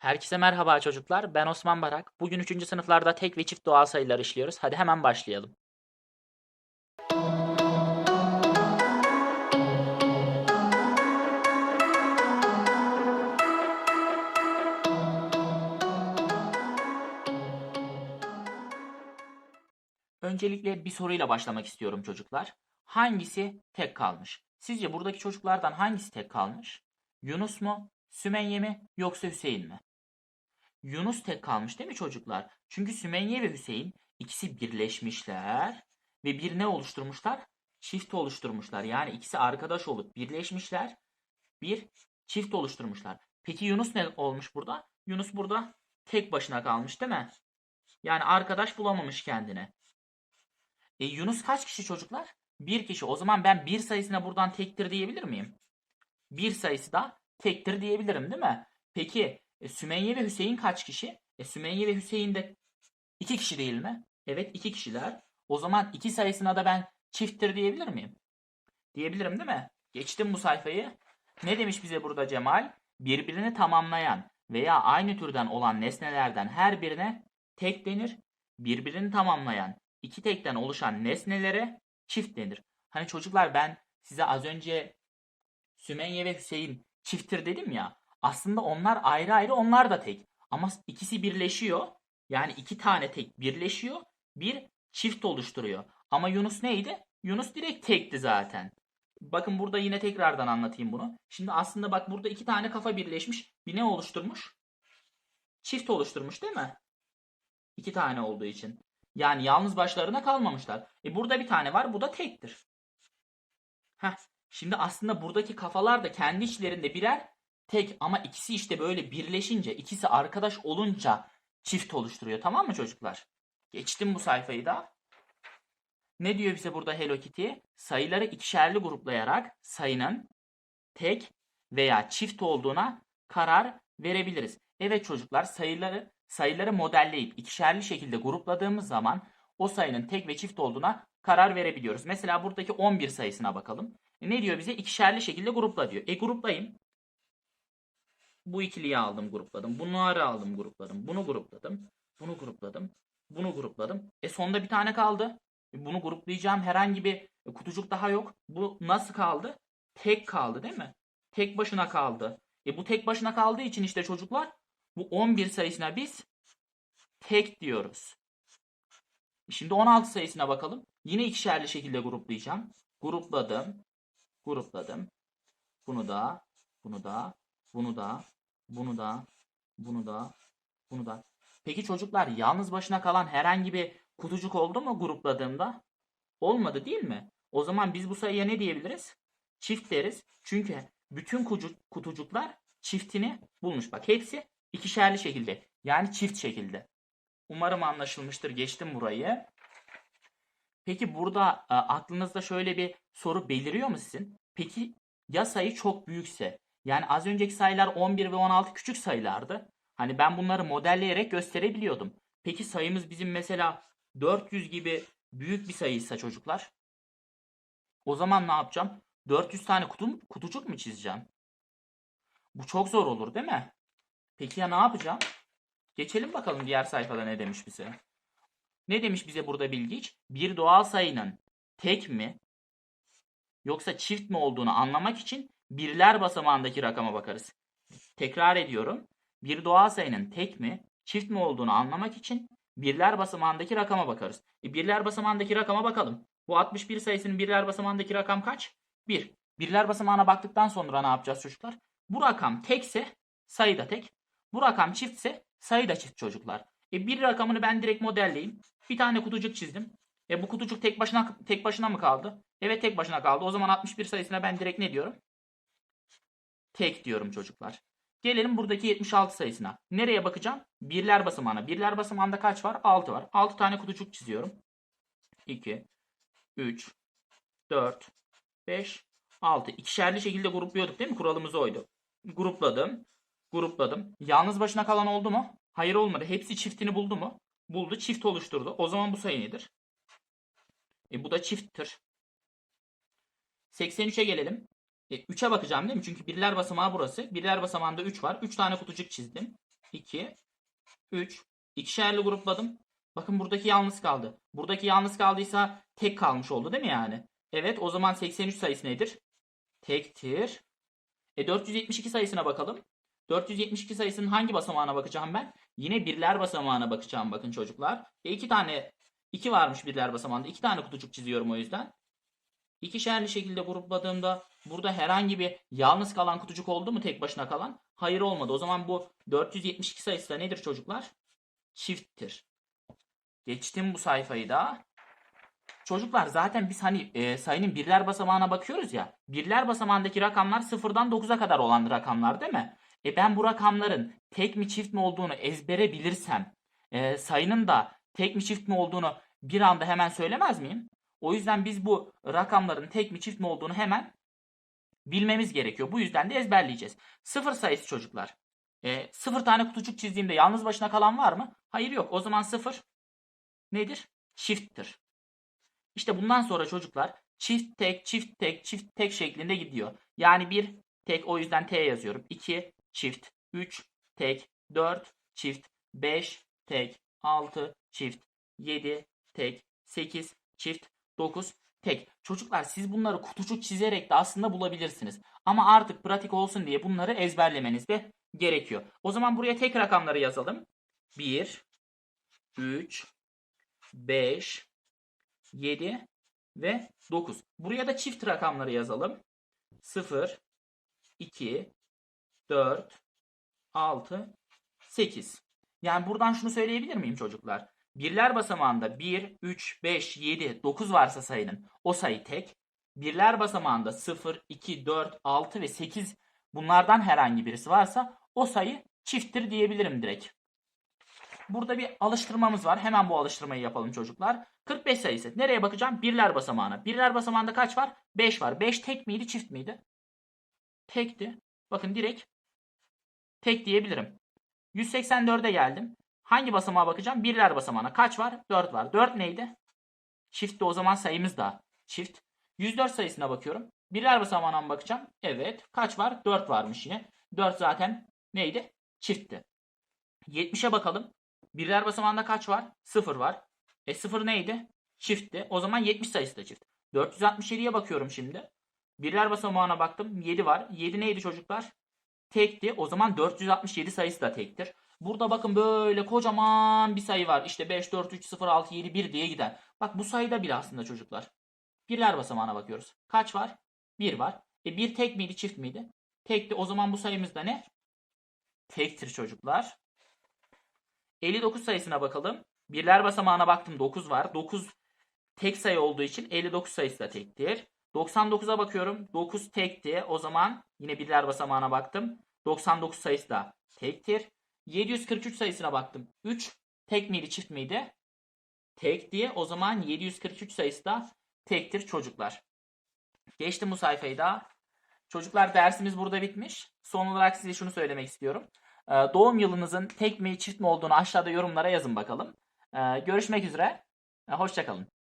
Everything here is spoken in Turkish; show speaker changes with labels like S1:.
S1: Herkese merhaba çocuklar. Ben Osman Barak. Bugün 3. sınıflarda tek ve çift doğal sayılar işliyoruz. Hadi hemen başlayalım. Öncelikle bir soruyla başlamak istiyorum çocuklar. Hangisi tek kalmış? Sizce buradaki çocuklardan hangisi tek kalmış? Yunus mu, Sümeyye mi yoksa Hüseyin mi? Yunus tek kalmış değil mi çocuklar? Çünkü Sümeyye ve Hüseyin ikisi birleşmişler ve bir ne oluşturmuşlar? Çift oluşturmuşlar. Yani ikisi arkadaş olup birleşmişler. Bir çift oluşturmuşlar. Peki Yunus ne olmuş burada? Yunus burada tek başına kalmış değil mi? Yani arkadaş bulamamış kendine. E Yunus kaç kişi çocuklar? Bir kişi. O zaman ben bir sayısına buradan tektir diyebilir miyim? Bir sayısı da tektir diyebilirim değil mi? Peki e, Sümeyye ve Hüseyin kaç kişi? E, Sümeyye ve Hüseyin de iki kişi değil mi? Evet iki kişiler. O zaman iki sayısına da ben çifttir diyebilir miyim? Diyebilirim değil mi? Geçtim bu sayfayı. Ne demiş bize burada Cemal? Birbirini tamamlayan veya aynı türden olan nesnelerden her birine tek denir. Birbirini tamamlayan iki tekten oluşan nesnelere çift denir. Hani çocuklar ben size az önce Sümeyye ve Hüseyin çifttir dedim ya. Aslında onlar ayrı ayrı onlar da tek. Ama ikisi birleşiyor. Yani iki tane tek birleşiyor. Bir çift oluşturuyor. Ama Yunus neydi? Yunus direkt tekti zaten. Bakın burada yine tekrardan anlatayım bunu. Şimdi aslında bak burada iki tane kafa birleşmiş. Bir ne oluşturmuş? Çift oluşturmuş değil mi? İki tane olduğu için. Yani yalnız başlarına kalmamışlar. E burada bir tane var. Bu da tektir. Heh. Şimdi aslında buradaki kafalar da kendi içlerinde birer tek ama ikisi işte böyle birleşince, ikisi arkadaş olunca çift oluşturuyor. Tamam mı çocuklar? Geçtim bu sayfayı da. Ne diyor bize burada Hello Kitty? Sayıları ikişerli gruplayarak sayının tek veya çift olduğuna karar verebiliriz. Evet çocuklar sayıları sayıları modelleyip ikişerli şekilde grupladığımız zaman o sayının tek ve çift olduğuna karar verebiliyoruz. Mesela buradaki 11 sayısına bakalım. E ne diyor bize? İkişerli şekilde grupla diyor. E gruplayayım. Bu ikiliyi aldım grupladım. Bunları aldım grupladım. Bunu grupladım. Bunu grupladım. Bunu grupladım. E sonda bir tane kaldı. E bunu gruplayacağım herhangi bir kutucuk daha yok. Bu nasıl kaldı? Tek kaldı değil mi? Tek başına kaldı. E bu tek başına kaldığı için işte çocuklar bu 11 sayısına biz tek diyoruz. Şimdi 16 sayısına bakalım. Yine ikişerli şekilde gruplayacağım. Grupladım. Grupladım. Bunu da, bunu da, bunu da, bunu da, bunu da, bunu da. Peki çocuklar yalnız başına kalan herhangi bir kutucuk oldu mu grupladığımda? Olmadı değil mi? O zaman biz bu sayıya ne diyebiliriz? Çift deriz. Çünkü bütün kutucuklar çiftini bulmuş. Bak hepsi ikişerli şekilde. Yani çift şekilde. Umarım anlaşılmıştır. Geçtim burayı. Peki burada e, aklınızda şöyle bir soru beliriyor mu sizin? Peki ya sayı çok büyükse? Yani az önceki sayılar 11 ve 16 küçük sayılardı. Hani ben bunları modelleyerek gösterebiliyordum. Peki sayımız bizim mesela 400 gibi büyük bir sayıysa çocuklar. O zaman ne yapacağım? 400 tane kutu, kutucuk mu çizeceğim? Bu çok zor olur değil mi? Peki ya ne yapacağım? Geçelim bakalım diğer sayfada ne demiş bize. Ne demiş bize burada bilgiç? Bir doğal sayının tek mi yoksa çift mi olduğunu anlamak için birler basamağındaki rakama bakarız. Tekrar ediyorum. Bir doğal sayının tek mi çift mi olduğunu anlamak için birler basamağındaki rakama bakarız. E, birler basamağındaki rakama bakalım. Bu 61 sayısının birler basamağındaki rakam kaç? 1. Birler basamağına baktıktan sonra ne yapacağız çocuklar? Bu rakam tekse sayı da tek. Bu rakam çiftse sayı da çift çocuklar. E bir rakamını ben direkt modelleyeyim. Bir tane kutucuk çizdim. E bu kutucuk tek başına tek başına mı kaldı? Evet tek başına kaldı. O zaman 61 sayısına ben direkt ne diyorum? Tek diyorum çocuklar. Gelelim buradaki 76 sayısına. Nereye bakacağım? Birler basamağına. Birler basamağında kaç var? 6 var. 6 tane kutucuk çiziyorum. 2, 3, 4, 5, 6. İkişerli şekilde grupluyorduk değil mi? Kuralımız oydu. Grupladım. Grupladım. Yalnız başına kalan oldu mu? Hayır olmadı. Hepsi çiftini buldu mu? Buldu. Çift oluşturdu. O zaman bu sayı nedir? E bu da çifttir. 83'e gelelim. E, 3'e bakacağım değil mi? Çünkü birler basamağı burası. Birler basamağında 3 var. 3 tane kutucuk çizdim. 2, 3. İkişerli grupladım. Bakın buradaki yalnız kaldı. Buradaki yalnız kaldıysa tek kalmış oldu değil mi yani? Evet o zaman 83 sayısı nedir? Tektir. E 472 sayısına bakalım. 472 sayısının hangi basamağına bakacağım ben? Yine birler basamağına bakacağım bakın çocuklar. E iki tane 2 varmış birler basamağında. iki tane kutucuk çiziyorum o yüzden. İkişerli şekilde grupladığımda burada herhangi bir yalnız kalan kutucuk oldu mu tek başına kalan? Hayır olmadı. O zaman bu 472 sayısı da nedir çocuklar? Çifttir. Geçtim bu sayfayı da. Çocuklar zaten biz hani e, sayının birler basamağına bakıyoruz ya. Birler basamağındaki rakamlar sıfırdan 9'a kadar olan rakamlar değil mi? E ben bu rakamların tek mi çift mi olduğunu ezbere bilirsem e, sayının da tek mi çift mi olduğunu bir anda hemen söylemez miyim? O yüzden biz bu rakamların tek mi çift mi olduğunu hemen bilmemiz gerekiyor. Bu yüzden de ezberleyeceğiz. Sıfır sayısı çocuklar. E, sıfır tane kutucuk çizdiğimde yalnız başına kalan var mı? Hayır yok. O zaman sıfır nedir? Çifttir. İşte bundan sonra çocuklar çift tek çift tek çift tek şeklinde gidiyor. Yani bir tek o yüzden T yazıyorum. 2 çift 3 tek 4 çift 5 tek 6 çift 7 tek 8 çift 9 tek. Çocuklar siz bunları kutucuk çizerek de aslında bulabilirsiniz. Ama artık pratik olsun diye bunları ezberlemeniz de gerekiyor. O zaman buraya tek rakamları yazalım. 1 3 5 7 ve 9. Buraya da çift rakamları yazalım. 0 2 4 6 8. Yani buradan şunu söyleyebilir miyim çocuklar? Birler basamağında 1, 3, 5, 7, 9 varsa sayının o sayı tek. Birler basamağında 0, 2, 4, 6 ve 8 bunlardan herhangi birisi varsa o sayı çifttir diyebilirim direkt. Burada bir alıştırmamız var. Hemen bu alıştırmayı yapalım çocuklar. 45 sayısı. Nereye bakacağım? Birler basamağına. Birler basamağında kaç var? 5 var. 5 tek miydi çift miydi? Tekti. Bakın direkt tek diyebilirim. 184'e geldim. Hangi basamağa bakacağım? Birler basamağına. Kaç var? 4 var. 4 neydi? Çiftti o zaman sayımız da çift. 104 sayısına bakıyorum. Birler basamağına mı bakacağım? Evet. Kaç var? 4 varmış yine. 4 zaten neydi? Çiftti. 70'e bakalım. Birler basamağında kaç var? 0 var. E 0 neydi? Çiftti. O zaman 70 sayısı da çift. 467'ye bakıyorum şimdi. Birler basamağına baktım. 7 var. 7 neydi çocuklar? Tekti. O zaman 467 sayısı da tektir. Burada bakın böyle kocaman bir sayı var. İşte 5, 4, 3, 0, 6, 7, 1 diye giden. Bak bu sayıda bir aslında çocuklar. Birler basamağına bakıyoruz. Kaç var? 1 var. E 1 tek miydi çift miydi? Tekti. O zaman bu sayımız da ne? Tektir çocuklar. 59 sayısına bakalım. Birler basamağına baktım 9 var. 9 tek sayı olduğu için 59 sayısı da tektir. 99'a bakıyorum. 9 tekti. O zaman yine birler basamağına baktım. 99 sayısı da tektir. 743 sayısına baktım. 3 tek miydi çift miydi? Tek diye. O zaman 743 sayısı da tektir çocuklar. Geçtim bu sayfayı da. Çocuklar dersimiz burada bitmiş. Son olarak size şunu söylemek istiyorum. Ee, Doğum yılınızın tek mi çift mi olduğunu aşağıda yorumlara yazın bakalım. Ee, Görüşmek üzere. Ee, Hoşçakalın.